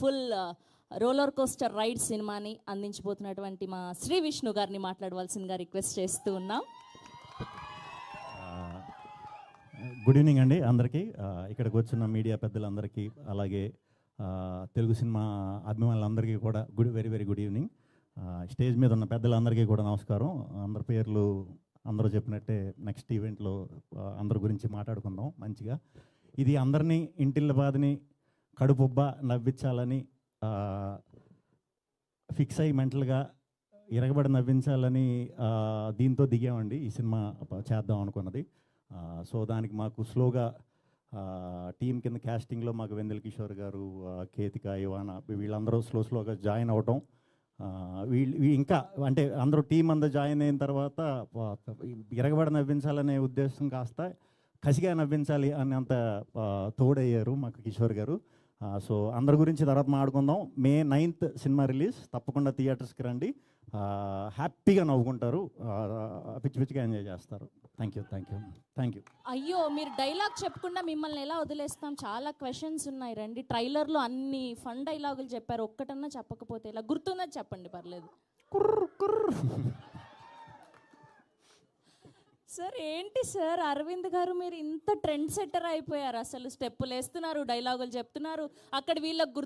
Full roller coaster ride సినిమాని అందించబోతున్నటువంటి మా శ్రీ విష్ణు గారిని మాట్లాడవలసిందిగా రిక్వెస్ట్ చేస్తూ ఉన్నాం. గుడ్ ఈవినింగ్ అండి అందరికీ. ఇక్కడికి వచ్చిన మీడియా పెద్దలందరికీ అలాగే తెలుగు సినిమా అభిమానులందరికీ కూడా good very very good evening. Stage మీద ఉన్న పెద్దలందరికీ కూడా నమస్కారం. అందరి పేర్లు అందరూ చెప్పినట్టే నెక్స్ట్ ఈవెంట్లో అందరి గురించి మాట్లాడుకుందాం మంచిగా. ఇది అందరినీ ఇంటిల్ల బాధని కడుపుబ్బ నవ్వించాలని ఫిక్స్ అయ్యి మెంటల్గా ఇరగబడి నవ్వించాలని దీంతో దిగామండి. ఈ సినిమా చేద్దాం అనుకున్నది. సో దానికి మాకు స్లోగా టీం కింద క్యాస్టింగ్లో మాకు వెందెల కిషోర్ గారు కేతిక ఇవాన వీళ్ళందరూ స్లో స్లోగా జాయిన్ అవటం వీళ్ళు ఇంకా అంటే అందరూ టీం అందరూ జాయిన్ అయిన తర్వాత ఇరగబడి నవ్వించాలనే ఉద్దేశం కాస్త కసిగా నవ్వించాలి అనేంత అంత తోడయ్యారు మాకు కిషోర్ గారు. సో అందరి గురించి తర్వాత మాట్లాడుకుందాం. May ninth cinema release. తప్పకుండా థియేటర్స్కి రండి. హ్యాపీగా నవ్వుకుంటారు. పిచ్చి పిచ్చిగా ఎంజాయ్ చేస్తారు. Thank you thank you thank you. అయ్యో మీరు డైలాగ్ చెప్పకుండా మిమ్మల్ని ఎలా వదిలేస్తాం? చాలా క్వశ్చన్స్ ఉన్నాయి. రండి. ట్రైలర్లో అన్ని ఫన్ డైలాగులు చెప్పారు. ఒక్కటన్నా చెప్పకపోతే ఇలా గుర్తున్నది చెప్పండి? పర్లేదు. సార్ ఏంటి సార్? అరవింద్ గారు మీరు ఇంత ట్రెండ్ సెట్టర్ అయిపోయారు. అసలు స్టెప్పులు వేస్తున్నారు డైలాగులు చెప్తున్నారు. అక్కడ వీళ్ళకి గుర్తు